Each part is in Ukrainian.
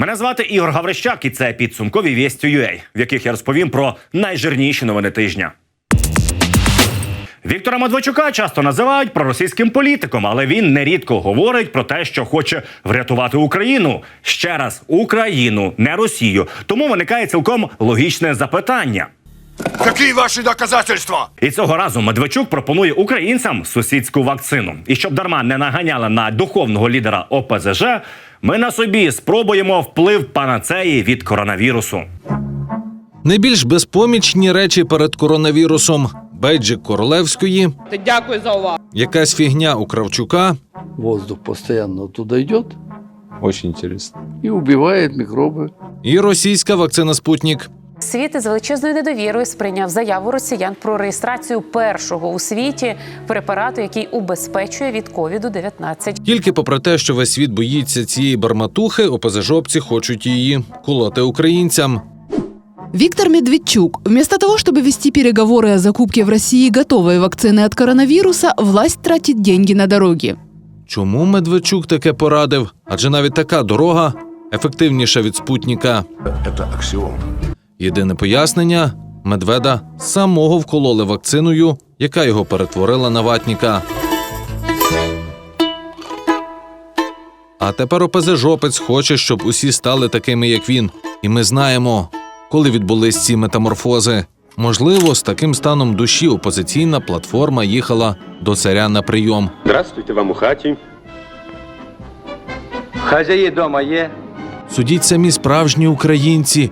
Мене звати Ігор Гаврищак, і це підсумкові вісті UA, в яких я розповім про найжирніші новини тижня. Віктора Медведчука часто називають проросійським політиком, але він нерідко говорить про те, що хоче врятувати Україну. Ще раз Україну, не Росію. Тому виникає цілком логічне запитання. Какие ваши доказательства? І цього разу Медведчук пропонує українцям сусідську вакцину. І щоб дарма не наганяли на духовного лідера ОПЗЖ, ми на собі спробуємо вплив панацеї від коронавірусу. Найбільш безпомічні речі перед коронавірусом: бейджик Королевської, Дякую за увагу. якась фігня у Кравчука, Воздух постоянно туди йде. Очень интересно. І вбиває мікроби. і російська вакцина Спутнік. Світ із величезною недовірою сприйняв заяву росіян про реєстрацію першого у світі препарату, який убезпечує від ковіду 19 Тільки попри те, що весь світ боїться цієї барматухи, ОПЗЖовці хочуть її колоти українцям. Виктор Медведчук. Вместо того, чтобы вести переговоры о закупке в России готовой вакцины от коронавируса, власть тратит деньги на дороги. Чому Медведчук таке порадив? Адже навіть така дорога ефективніша від спутника. Это аксиом. Єдине пояснення: медведа самого вкололи вакциною, яка його перетворила на ватніка. А тепер ОПЗЖопець хоче, щоб усі стали такими, як він. І ми знаємо, коли відбулись ці метаморфози. Можливо, з таким станом душі опозиційна платформа їхала до царя на прийом. Здравствуйте вам у хаті. Хазяї дома є. Судіть самі справжні українці.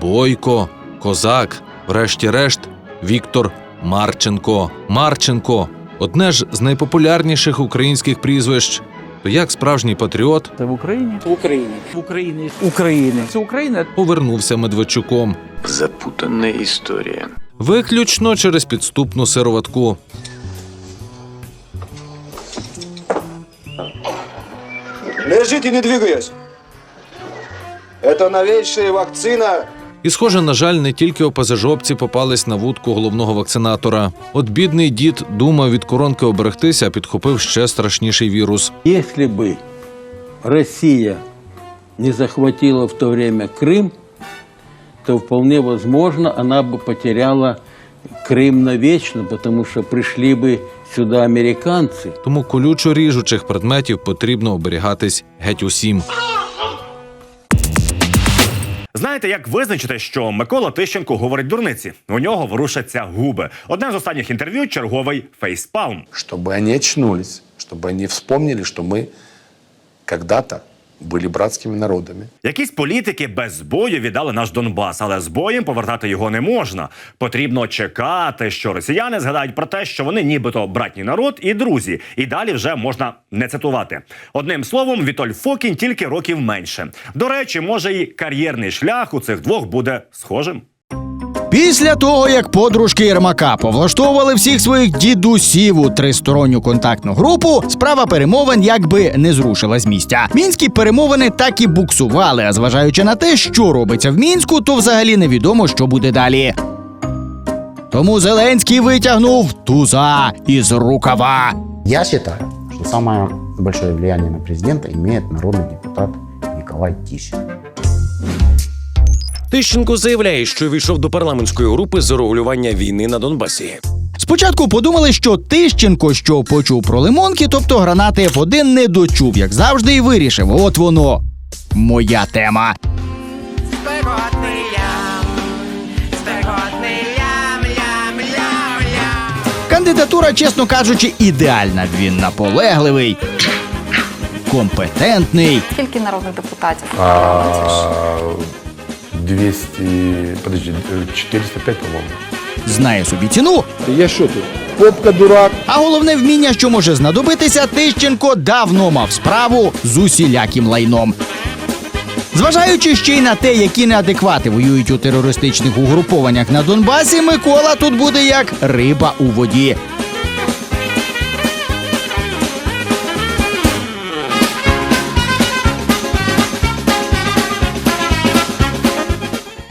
Бойко, Козак, врешті-решт, Віктор Марченко. Марченко одне ж з найпопулярніших українських прізвищ. То як справжній патріот Это в Украине? В Україні. В Україні. України. Це Україна. повернувся Медведчуком. Запутанная історія. Виключно через підступну сироватку. Лежите, не двигаясь. Это новейшая вакцина І, схоже, на жаль, не тільки ОПЗЖовці попались на вудку головного вакцинатора. От бідний дід думав від коронки оберегтися, а підхопив ще страшніший вірус. Если бы Россия не захватила в то время Крым, то вполне возможно она бы потеряла Крым навечно, потому что пришли бы сюда американцы. Тому колючо ріжучих предметів потрібно оберігатись геть усім. Знаєте, як визначити, що Микола Тищенко говорить дурниці? У нього ворушаться губи. Одне з останніх інтерв'ю черговий фейспалм. Чтобы они очнулись, чтобы они вспомнили, что мы когда-то были братськими народами. Якісь політики без бою віддали наш Донбас, але з боєм повертати його не можна. Потрібно чекати, що росіяни згадають про те, що вони нібито братній народ і друзі, і далі вже можна не цитувати. Одним словом, Вітоль Фокін тільки років менше. До речі, може, і кар'єрний шлях у цих двох буде схожим. Після того, як подружки Єрмака повлаштовували всіх своїх дідусів у тристоронню контактну групу, справа перемовин якби не зрушила з місця. Мінські перемовини так і буксували, а зважаючи на те, що робиться в мінську, то взагалі невідомо, що буде далі. Тому Зеленський витягнув туза із рукава. Я что самое большое влияние на президента имеет народный депутат Николай Тищин. Тищенко заявляє, що війшов до парламентської групи з регулювання війни на Донбасі. Спочатку подумали, що Тищенко, що почув про лимонки, тобто гранати F1 не дочув, як завжди, і вирішив. От воно. Моя тема. Кандидатура, чесно кажучи, ідеальна. Він наполегливий, компетентний, Скільки народних депутатів? А, 200, подожди, 405, по-моему. знає собі ціну, Я что тут? Попка дурак. а головне вміння, що може знадобитися, Тищенко давно мав справу з усіляким лайном. Зважаючи ще й на те, які неадеквати воюють у терористичних угрупованнях на Донбасі, Микола тут буде як риба у воді.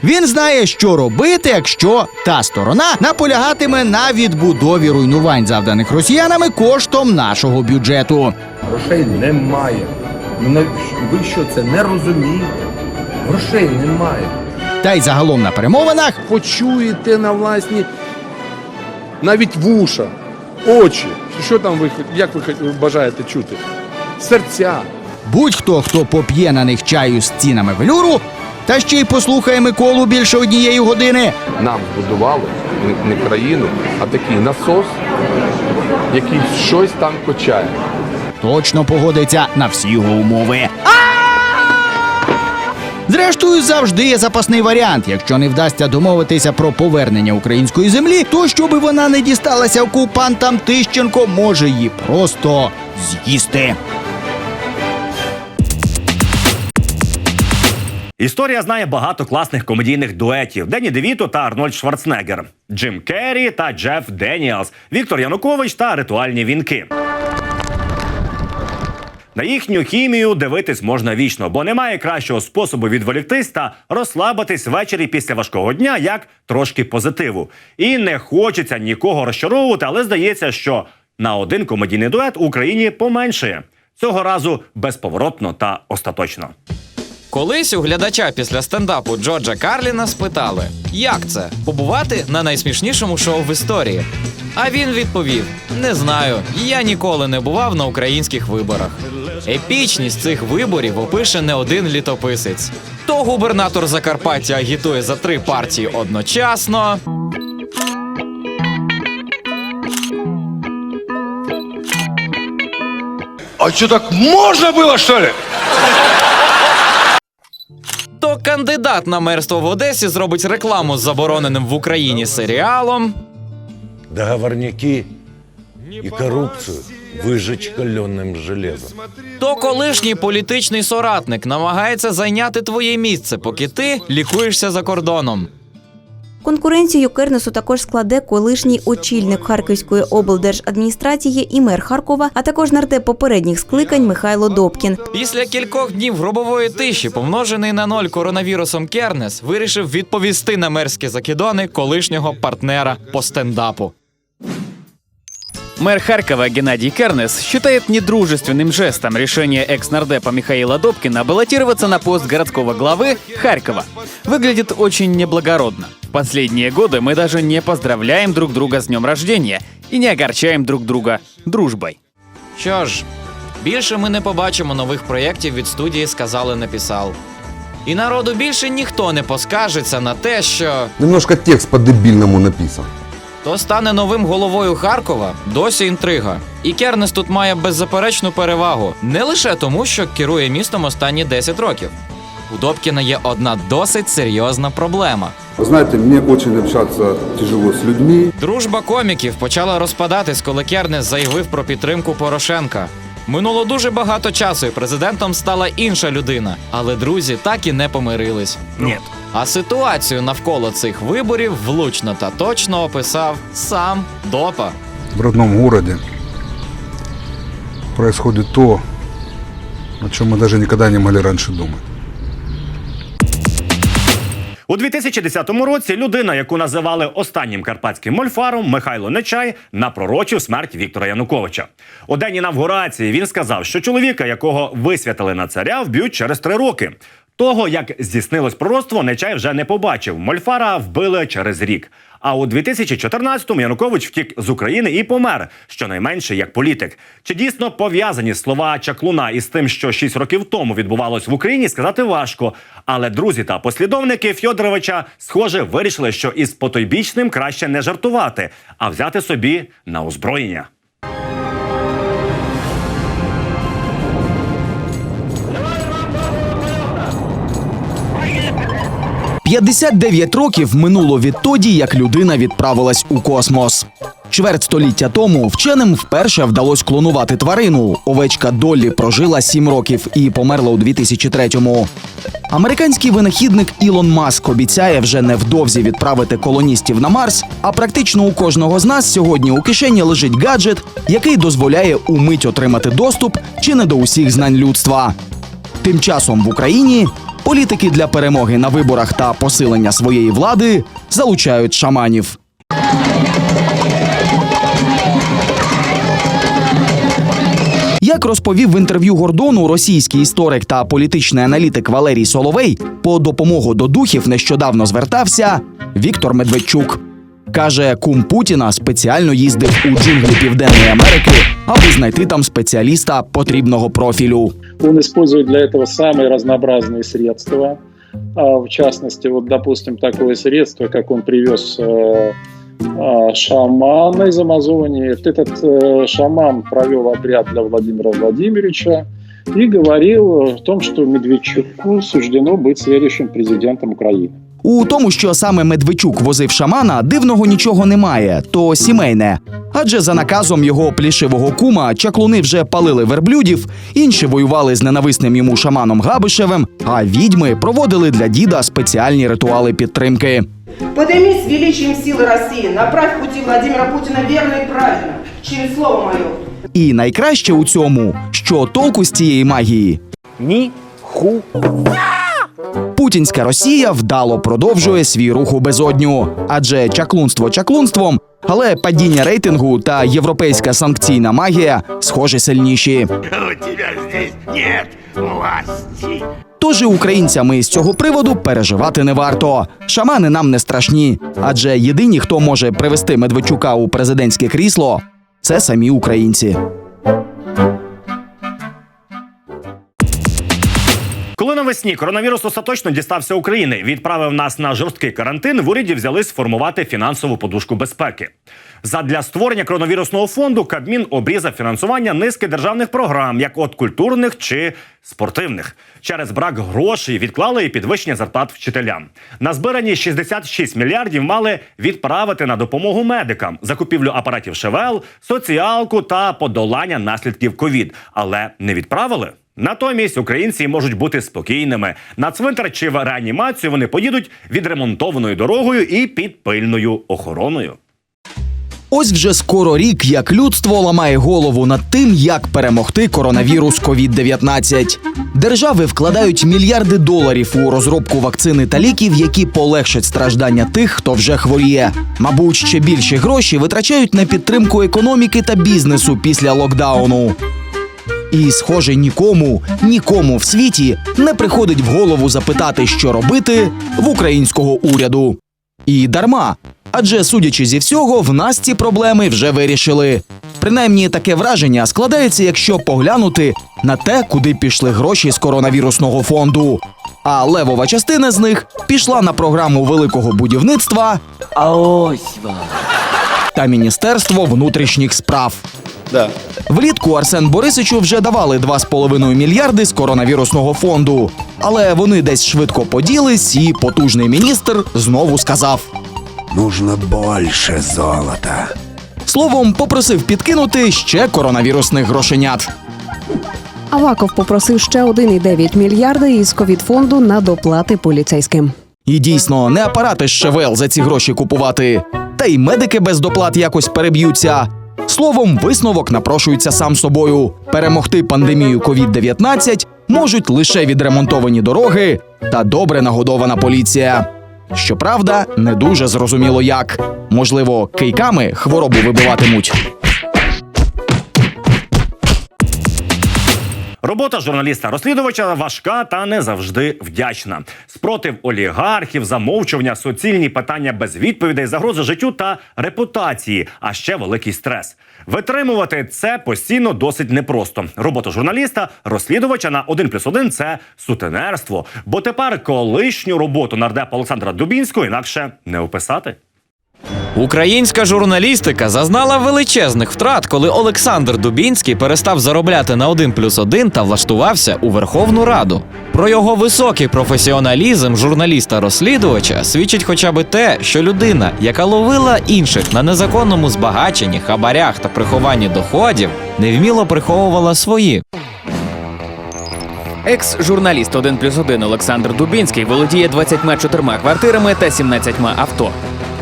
Він знає, що робити, якщо та сторона наполягатиме на відбудові руйнувань, завданих росіянами коштом нашого бюджету. Грошей немає. Ви що це не розумієте? Грошей немає. Та й загалом на перемовинах Почуєте на власні навіть вуша, очі. Що там ви як ви бажаєте чути? Серця. будь-хто, хто поп'є на них чаю з цінами велюру, та ще й послухає Миколу більше однієї години, Нам збудували не, не країну, а такий насос, який щось там качає. точно погодиться на всі його умови. Зрештою, завжди є запасний варіант. Якщо не вдасться домовитися про повернення української землі, то щоби вона не дісталася окупантам, Тищенко може її просто з'їсти. Історія знає багато класних комедійних дуетів: Дені Девіто та Арнольд Шварценеггер, Джим Керрі та Джеф Деніелс, Віктор Янукович та ритуальні вінки. На їхню хімію дивитись можна вічно, бо немає кращого способу відволіктись та розслабитись ввечері після важкого дня, як трошки позитиву. І не хочеться нікого розчаровувати, але здається, що на один комедійний дует Україні поменшає. Цього разу безповоротно та остаточно. Колись у глядача після стендапу Джорджа Карліна спитали, як це побувати на найсмішнішому шоу в історії. А він відповів: Не знаю, я ніколи не бував на українських виборах. Епічність цих виборів опише не один літописець. То губернатор Закарпаття агітує за три партії одночасно. А что, так можно было, что ли? То кандидат на мерство в Одесі зробить рекламу з забороненим в Україні серіалом. Договорняки і корупцію вижить каленым железом. То колишній політичний соратник намагається зайняти твоє місце, поки ти лікуєшся за кордоном. Конкуренцію Кернесу також складе колишній очільник Харківської облдержадміністрації і мер Харкова, а також нардеп попередніх скликань Михайло Добкін. Після кількох днів гробової тиші, помножений на ноль коронавірусом Кернес, вирішив відповісти на мерські закидони колишнього партнера по стендапу. Мэр Харькова Геннадий Кернес считает недружественным жестом решение экс-нардепа Михаила Добкина баллотироваться на пост городского главы Харькова. Выглядит очень неблагородно. Последние годы мы даже не поздравляем друг друга с днем рождения и не огорчаем друг друга дружбой. Що ж, більше ми не побачимо нових проєктів від студії сказали написав. І народу більше ніхто не поскажеться на те, що Немножко текст по-дебильному написан. то стане новим головою Харкова, досі інтрига. І Кернес тут має беззаперечну перевагу не лише тому, що керує містом останні 10 років. У Добкіна є одна досить серйозна проблема. Вы знаете, мне очень общаться тяжело с людьми. Дружба коміків почала розпадатись, коли Кернес заявив про підтримку Порошенка. Минуло дуже багато часу, і президентом стала інша людина, але друзі так і не помирились. Ні. А ситуацію навколо цих виборів влучно та точно описав сам Допа. В родном городе происходит то, о чем мы даже никогда не могли раньше думать. У 2010 році людина, яку називали останнім карпатським мольфаром, Михайло Нечай, напророчив смерть Віктора Януковича. У день інавгурації він сказав, що чоловіка, якого висвятили на царя, вб'ють через три роки. Того, як здійснилось пророцтво, Нечай вже не побачив. Мольфара вбили через рік. А у 2014-му Янукович втік з України і помер, щонайменше як політик. Чи дійсно пов'язані слова чаклуна із тим, що 6 років тому відбувалось в Україні, сказати важко. Але друзі та послідовники Фьодоровича, схоже, вирішили, що із потойбічним краще не жартувати, а взяти собі на озброєння. – 59 років минуло відтоді, як людина відправилась у космос. Чверть століття тому вченим вперше вдалося клонувати тварину. Овечка Доллі прожила 7 років і померла у 2003-му. Американський винахідник Ілон Маск обіцяє вже невдовзі відправити колоністів на Марс. А практично у кожного з нас сьогодні у кишені лежить гаджет, який дозволяє умить отримати доступ чи не до усіх знань людства. Тим часом в Україні політики для перемоги на виборах та посилення своєї влади залучають шаманів. Як розповів в інтерв'ю Гордону російський історик та політичний аналітик Валерій Соловей, по допомогу до духів нещодавно звертався Віктор Медведчук. Каже, кум Путіна спеціально їздив у джунглі Південної Америки, аби знайти там спеціаліста потрібного профілю. Он использует для этого самые разнообразные средства. А, В частности, вот, допустим, такое средство, как он привез э, а, шамана из Амазонии. Этот э, шаман провел обряд для Владимира Владимировича и говорил о том, что Медведчуку суждено быть следующим президентом Украины. У тому, що саме Медведчук возив шамана, дивного нічого немає, то сімейне. Адже за наказом його плішивого кума чаклуни вже палили верблюдів, інші воювали з ненависним йому шаманом Габишевим, а відьми проводили для діда спеціальні ритуали підтримки. Поднимись величием силы России, направь пути Владимира Путина верно и правильно, через слово мое. І найкраще у цьому, що толку з цієї магії. Ні ху. Путінська Росія вдало продовжує свій рух у безодню, адже чаклунство чаклунством, але падіння рейтингу та європейська санкційна магія схожі сильніші. У тебя здесь нет власти. Тож і українцями з цього приводу переживати не варто. Шамани нам не страшні, адже єдині, хто може привести Медведчука у президентське крісло, це самі українці. Навесні коронавірус остаточно дістався України, відправив нас на жорсткий карантин. В уряді взялись формувати фінансову подушку безпеки. Задля створення коронавірусного фонду Кабмін обрізав фінансування низки державних програм, як от культурних чи спортивних. Через брак грошей відклали і підвищення зарплат вчителям. На збирані 66 мільярдів мали відправити на допомогу медикам, закупівлю апаратів ШВЛ, соціалку та подолання наслідків ковід, але не відправили. Натомість українці можуть бути спокійними. На цвинтар чи в реанімацію вони поїдуть відремонтованою дорогою і під пильною охороною. Ось вже скоро рік, як людство ламає голову над тим, як перемогти коронавірус COVID-19. Держави вкладають мільярди доларів у розробку вакцини та ліків, які полегшать страждання тих, хто вже хворіє. Мабуть, ще більші гроші витрачають на підтримку економіки та бізнесу після локдауну. І, схоже, нікому, нікому в світі не приходить в голову запитати, що робити в українського уряду. І дарма. Адже, судячи зі всього, в нас ці проблеми вже вирішили. Принаймні, таке враження складається, якщо поглянути на те, куди пішли гроші з коронавірусного фонду. А левова частина з них пішла на програму великого будівництва. А ось вам. Та Міністерство внутрішніх справ. Да. Влітку Арсен Борисичу вже давали 2,5 мільярди з коронавірусного фонду. Але вони десь швидко поділись, і потужний міністр знову сказав: Нужно больше золота. словом, попросив підкинути ще коронавірусних грошенят. Аваков попросив ще 1,9 мільярда із ковідфонду на доплати поліцейським. І дійсно, не апарати з ШВЛ за ці гроші купувати. Та й медики без доплат якось переб'ються. Словом, висновок напрошується сам собою. Перемогти пандемію COVID-19 можуть лише відремонтовані дороги та добре нагодована поліція. Щоправда, не дуже зрозуміло як. Можливо, кийками хворобу вибиватимуть. Робота журналіста-розслідувача важка та не завжди вдячна. Спротив олігархів, замовчування, суцільні питання без відповідей, загрози життю та репутації, а ще великий стрес. Витримувати це постійно досить непросто. Робота журналіста, розслідувача на 1 плюс 1 – це сутенерство. Бо тепер колишню роботу нардепа Олександра Дубінського інакше не описати. Українська журналістика зазнала величезних втрат, коли Олександр Дубінський перестав заробляти на 1 плюс 1 та влаштувався у Верховну Раду. Про його високий професіоналізм журналіста-розслідувача свідчить хоча б те, що людина, яка ловила інших на незаконному збагаченні, хабарях та прихованні доходів, невміло приховувала свої. Екс-журналіст 1 плюс 1 Олександр Дубінський володіє 24 квартирами та 17 авто.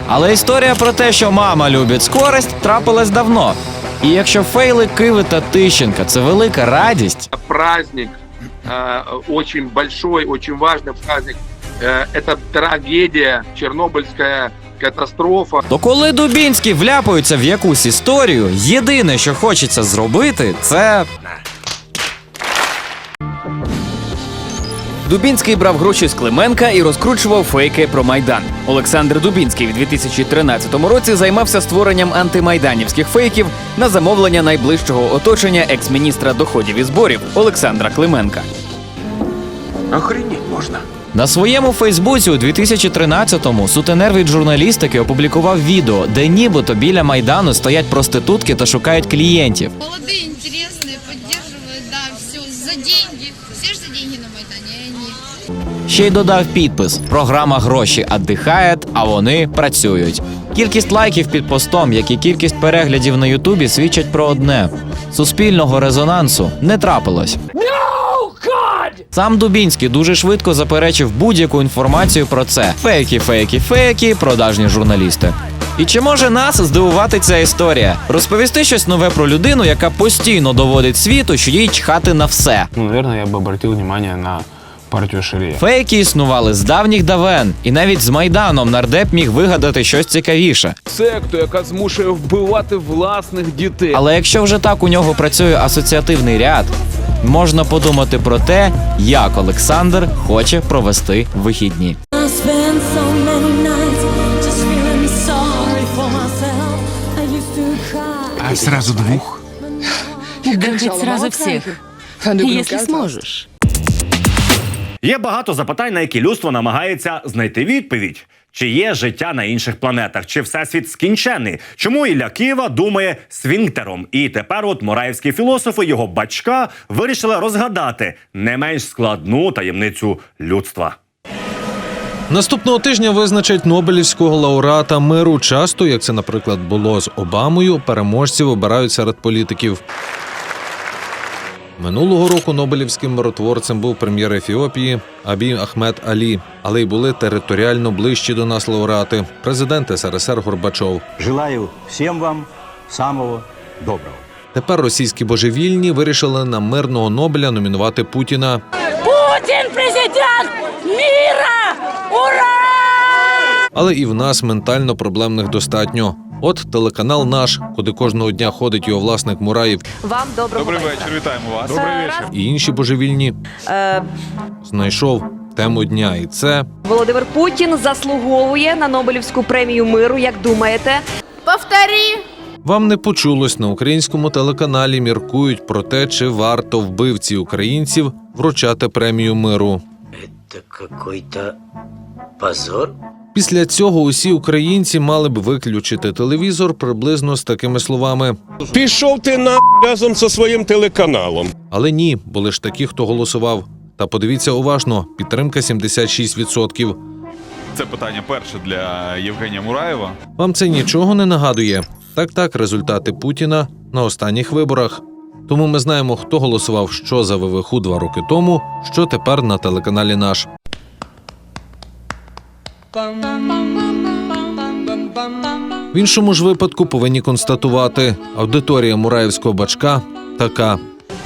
Але історія про те, що мама любить скорость, трапилась давно. І якщо фейли Киви та Тищенка це велика радість, Праздник э, очень большой, очень важный праздник. Э, это трагедия, Чернобыльская катастрофа. То коли Дубінські вляпаються в якусь історію, єдине, що хочеться зробити, це Дубінський брав гроші з Клименка і розкручував фейки про майдан. Олександр Дубінський в 2013 році займався створенням антимайданівських фейків на замовлення найближчого оточення екс-міністра доходів і зборів Олександра Клименка. Охренеть можна. На своєму Фейсбуці у 2013-му сутенер від журналістики опублікував відео, де нібито біля майдану стоять проститутки та шукають клієнтів. Молодые, интересные, поддерживают, да, все за деньги. Все же за деньги на Майдане, и они. Ще й додав підпис: програма гроші віддихає, а вони працюють. Кількість лайків під постом, як і кількість переглядів на Ютубі, свідчать про одне: суспільного резонансу не трапилось. Сам Дубінський дуже швидко заперечив будь-яку інформацію про це. Фейки, фейки, фейки, продажні журналісти. І чи може нас здивувати ця історія? Розповісти щось нове про людину, яка постійно доводить світу, що їй чхати на все. Ну, наверное, я бы обратил внимание на партию Шария. Фейки існували з давніх давен, і навіть з майданом нардеп міг вигадати щось цікавіше. Секту, яка змушує вбивати власних дітей. Але якщо вже так у нього працює асоціативний ряд, можна подумати про те, як Олександр хоче провести вихідні. А сразу двух? Кончить сразу всех, если сможешь. Є багато запитань, на які людство намагається знайти відповідь. Чи є життя на інших планетах? Чи всесвіт скінчений? Чому Ілля Києва думає свінктером? І тепер, от мураївські філософи, його батька, вирішили розгадати не менш складну таємницю людства. Наступного тижня визначать Нобелівського лауреата миру. Часто, як це, наприклад, було з Обамою, переможців обирають серед політиків. Минулого року Нобелівським миротворцем був прем'єр Ефіопії Абі Ахмед Алі, але й були територіально ближчі до нас лауреати, президент СРСР Горбачов. Желаю всем вам самого доброго. Тепер російські божевільні вирішили на мирного Нобеля номінувати Путіна. Путин президент мира! Ура! Але і в нас ментально проблемних достатньо. От телеканал наш, куди кожного дня ходить його власник Мураїв Вам доброго Добрий вечора. вечір, вітаємо вас. Добрий вечір. і інші божевільні Е, знайшов тему дня, і це Володимир Путін заслуговує на Нобелівську премію миру, як думаєте? Повтори! вам не почулось на українському телеканалі. Міркують про те, чи варто вбивці українців вручати премію миру. Это какой-то позор. Після цього усі українці мали б виключити телевізор приблизно з такими словами. Пішов ти на разом зі своїм телеканалом. Але ні, були ж такі, хто голосував. Та подивіться уважно: підтримка 76%. Це питання перше для Євгенія Мураєва. Вам це нічого не нагадує? Так, так, результати Путіна на останніх виборах. Тому ми знаємо, хто голосував що за ВВХ два роки тому, що тепер на телеканалі наш. В іншому ж випадку повинні констатувати, аудиторія Мураївського бачка така.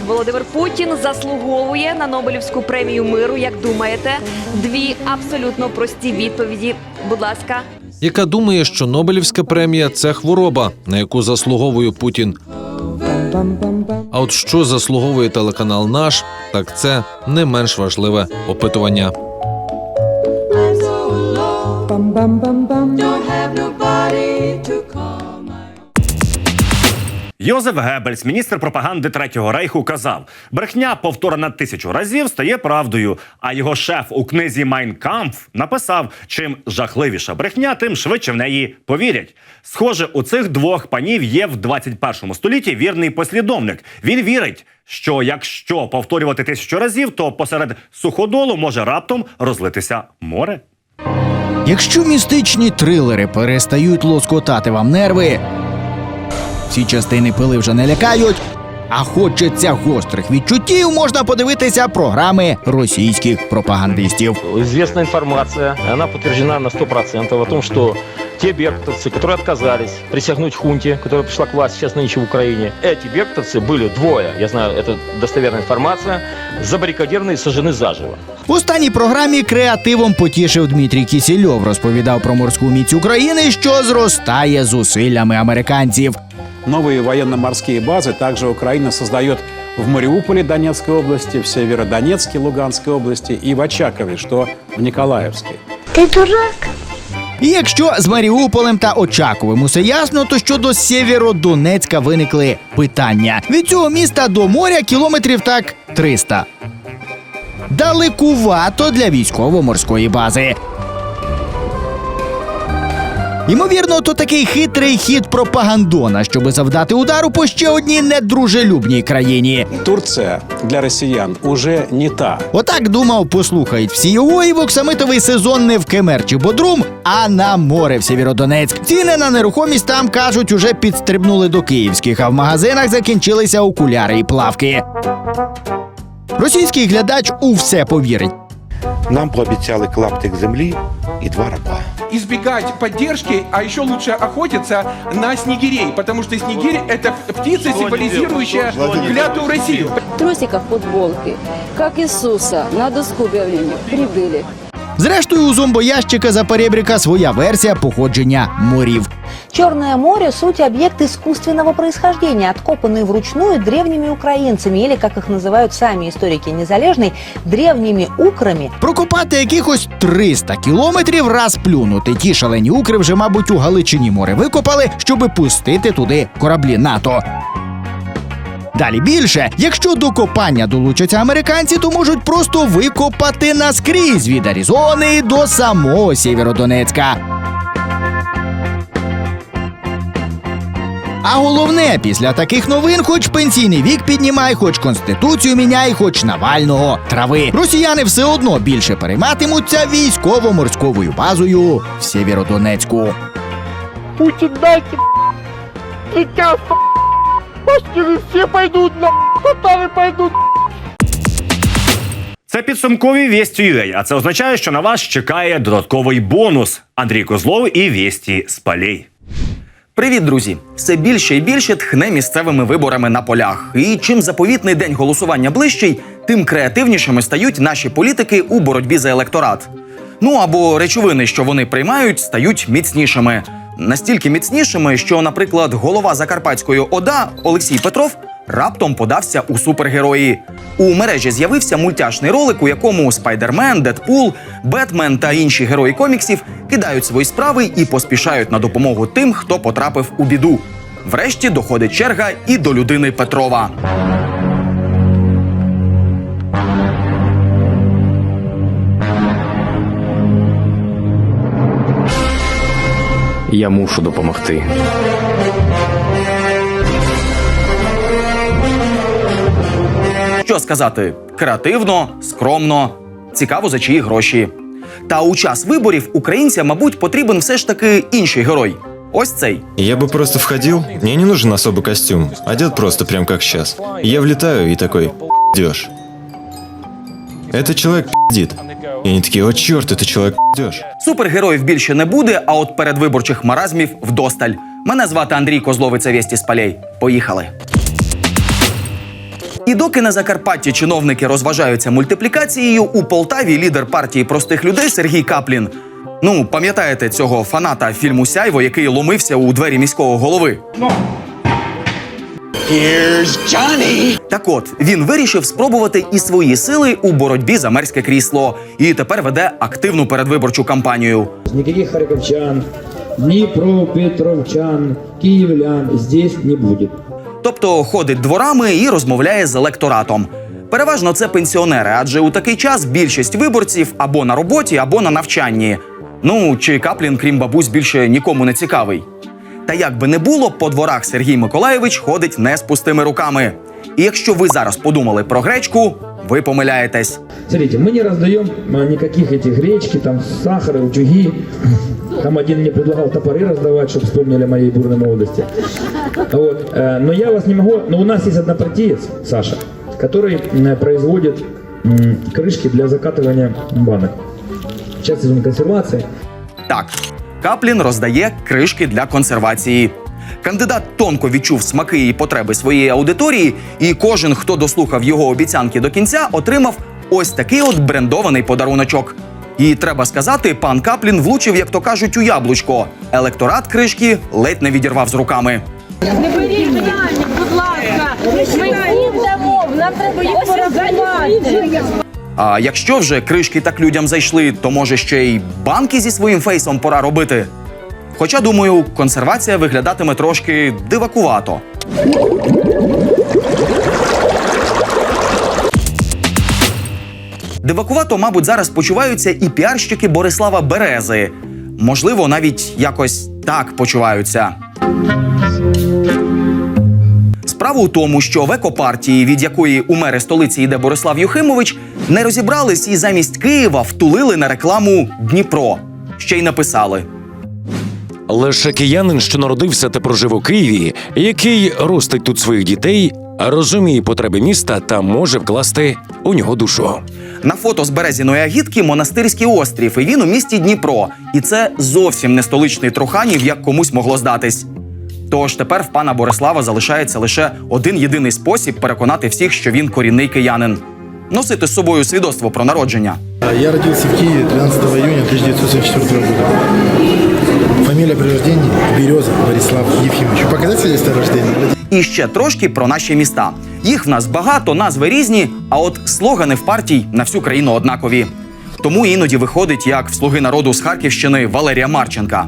Володимир Путін заслуговує на Нобелівську премію миру, як думаєте? Дві абсолютно прості відповіді. Будь ласка. яка думає, що Нобелівська премія це хвороба, на яку заслуговує Путін. А от що заслуговує телеканал наш, так це не менш важливе опитування. Йозеф Геббельс, міністр пропаганди Третього Рейху, казав: брехня, повторена тисячу разів, стає правдою. А його шеф у книзі Майн Кампф написав: чим жахливіша брехня, тим швидше в неї повірять. Схоже, у цих двох панів є в 21 столітті вірний послідовник. Він вірить, що якщо повторювати тисячу разів, то посеред суходолу може раптом розлитися море. Якщо містичні трилери перестають лоскотати вам нерви, ці частини пили вже не лякають. А хочеться гострих відчуттів, можна подивитися програми російських пропагандистів. Звісна інформація, вона підтверджена на 100% о тому, что те бергтовцы, которые отказались присягнуть хунте, которая пришла к власти сейчас нынче в Украине, эти бергтовцы были двое, я знаю, это достоверная информация, забаррикадированы и сожжены заживо. В останній програмі креативом потішив Дмитрій Кісільов. Розповідав про морську міць України, що зростає зусиллями американців. Новые военно-морские базы также Украина создает в Мариуполе Донецкой области, в Северодонецке Луганской области и в Очакове, что в Николаевске. Ти дурак. І якщо з Маріуполем та Очаковим усе ясно, то щодо Сєвєродонецька виникли питання. Від цього міста до моря кілометрів так 300. Далекувато для військово-морської бази. Ймовірно, то такий хитрий хід пропагандона, щоби завдати удару по ще одній недружелюбній країні. Турция для россиян уже не та. Отак думав, послухають всі його і в оксамитовий сезон не в Кемер чи Бодрум, а на море в Сєвєродонецьк. Ціни на нерухомість там кажуть, уже підстрибнули до київських, а в магазинах закінчилися окуляри і плавки. Російський глядач у все повірить. Нам пообіцяли клаптик землі і два раба. Избегать поддержки, а еще лучше охотиться на снегирей, потому что снегирь – это птица, символизирующая клятую Россию. В трусиках футболки, как Иисуса, на доску объявлений прибыли. Зрештою, у зомбоящика за перебріка своя версія походження морів. Черное море – суть объект искусственного происхождения, откопанный вручную древними украинцами, или, как их называют сами историки Незалежной, древними украми. Прокопати якихось 300 кілометрів раз плюнути. Ті шалені укри вже, мабуть, у Галичині море викопали, щоби пустити туди кораблі НАТО. Далі більше, якщо до копання долучаться американці, то можуть просто викопати наскрізь від Аризони до самого Сєвєродонецька. А головне, після таких новин, хоч пенсійний вік піднімай, хоч конституцію міняй, хоч Навального трави. Росіяни все одно більше перейматимуться військово-морськовою базою в Сєвєродонецьку. Путин, дайте сейчас, Пашкины все пойдут на татары пойдут Це підсумкові вісті UA, а це означає, що на вас чекає додатковий бонус. Андрій Козлов і вісті з полей. Привіт, друзі! Все більше і більше тхне місцевими виборами на полях. І чим заповітний день голосування ближчий, тим креативнішими стають наші політики у боротьбі за електорат. Ну або речовини, що вони приймають, стають міцнішими. Настільки міцнішими, що, наприклад, голова Закарпатської ОДА Олексій Петров раптом подався у супергерої. У мережі з'явився мультяшний ролик, у якому Спайдермен, Дедпул, Бетмен та інші герої коміксів кидають свої справи і поспішають на допомогу тим, хто потрапив у біду. Врешті доходить черга і до людини Петрова. Я мушу допомогти. Що сказати? Креативно, скромно, цікаво за чиї гроші. Та у час виборів українцям, мабуть, потрібен все ж таки інший герой. Ось цей. Я бы просто входил, мне не нужен особый костюм, одет просто прям как сейчас. Я влетаю и такой, пиздешь. Этот человек пиздит. И они такие, о черт, это человек пиздешь. Супергероїв більше не буде, а от передвиборчих маразмів вдосталь. Мене звати Андрій Козловий, це Вєсті з полей. Поїхали. І доки на Закарпатті чиновники розважаються мультиплікацією, у Полтаві лідер партії простих людей Сергій Каплін. Ну, пам'ятаєте цього фаната фільму Сяйво, який ломився у двері міського голови. Here's Johnny! Так от він вирішив спробувати і свої сили у боротьбі за мерське крісло, і тепер веде активну передвиборчу кампанію. Никаких харьковчан, Днепропетровчан, киевлян здесь не будет. Тобто ходить дворами і розмовляє з електоратом. Переважно це пенсіонери, адже у такий час більшість виборців або на роботі, або на навчанні. Ну чи Каплін, крім бабусь, більше нікому не цікавий. Та як би не було, по дворах Сергій Миколаєвич ходить не з пустими руками. І якщо ви зараз подумали про гречку, ви помиляєтесь. Смотрите, мы не раздаем а, никаких этих гречки, там сахара, утюги. Там один мне предлагал топоры раздавать, чтобы вспомнили о моей бурной молодости. Вот. э, Но я вас не могу... Но у нас есть однопартиец, Саша, который м, производит м, крышки для закатывания банок. Сейчас идем консервации. Так, Каплін роздає кришки для консервації. Кандидат тонко відчув смаки і потреби своєї аудиторії, і кожен, хто дослухав його обіцянки до кінця, отримав ось такий от брендований подаруночок. І треба сказати, пан Каплін влучив, як то кажуть, у яблучко. Електорат кришки ледь не відірвав з руками. Не беріть будь ласка. Ми всім дамо, нам треба їх порахувати. А якщо вже кришки так людям зайшли, то може ще й банки зі своїм фейсом пора робити. Хоча, думаю, консервація виглядатиме трошки дивакувато. Дивакувато, мабуть, зараз почуваються і піарщики Борислава Берези. Можливо, навіть якось так почуваються. Справа у тому, що в екопартії, від якої у мери столиці йде Борислав Юхимович, не розібрались і замість Києва втулили на рекламу Дніпро. Ще й написали. Лише киянин, що народився та прожив у Києві, який ростить тут своїх дітей, розуміє потреби міста та може вкласти у нього душу. На фото з березіної агітки монастирський острів, і він у місті Дніпро. І це зовсім не столичний Труханів, як комусь могло здатись. Тож тепер в пана Борислава залишається лише один єдиний спосіб переконати всіх, що він корінний киянин. Носити з собою свідоцтво про народження. Я родился в Киеве 13 июня 1974 года. Фамилия при рождении Береза Борислав Ефимович. Показать свидетельство о рождении? І ще трошки про наші міста. Їх в нас багато, назви різні, а от слогани в партій на всю країну однакові. Тому іноді виходить, як в слуги народу з Харківщини Валерія Марченка.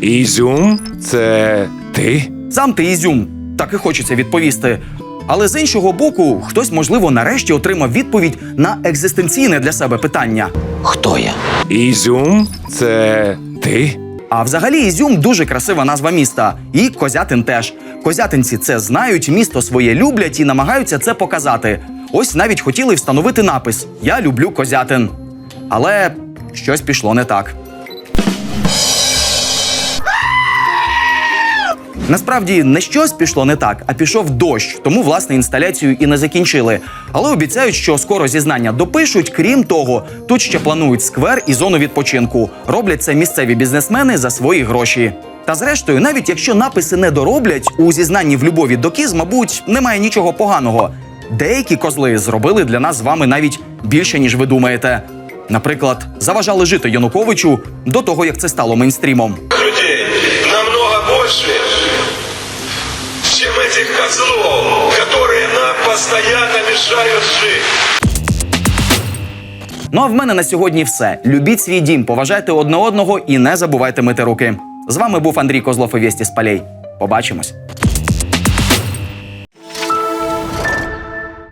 Ізюм це ти? Сам ти Ізюм, так і хочеться відповісти. Але з іншого боку, хтось, можливо, нарешті отримав відповідь на екзистенційне для себе питання. Хто я? Ізюм це ти? А взагалі Ізюм дуже красива назва міста. І Козятин теж. Козятинці це знають, місто своє люблять і намагаються це показати. Ось навіть хотіли встановити напис Я люблю Козятин. Але щось пішло не так. Насправді не щось пішло не так, а пішов дощ, тому власне інсталяцію і не закінчили. Але обіцяють, що скоро зізнання допишуть. Крім того, тут ще планують сквер і зону відпочинку. Роблять це місцеві бізнесмени за свої гроші. Та зрештою, навіть якщо написи не дороблять, у зізнанні в любові до кіз, мабуть, немає нічого поганого. Деякі козли зробили для нас з вами навіть більше, ніж ви думаєте. Наприклад, заважали жити Януковичу до того, як це стало мейнстрімом. людей намного больше, этих которые нам постоянно мешают жить. Ну а в мене на сьогодні все. Любіть свій дім, поважайте одне одного і не забувайте мити руки. З вами був Андрій Козлов і Вєсті з Полей. Побачимось.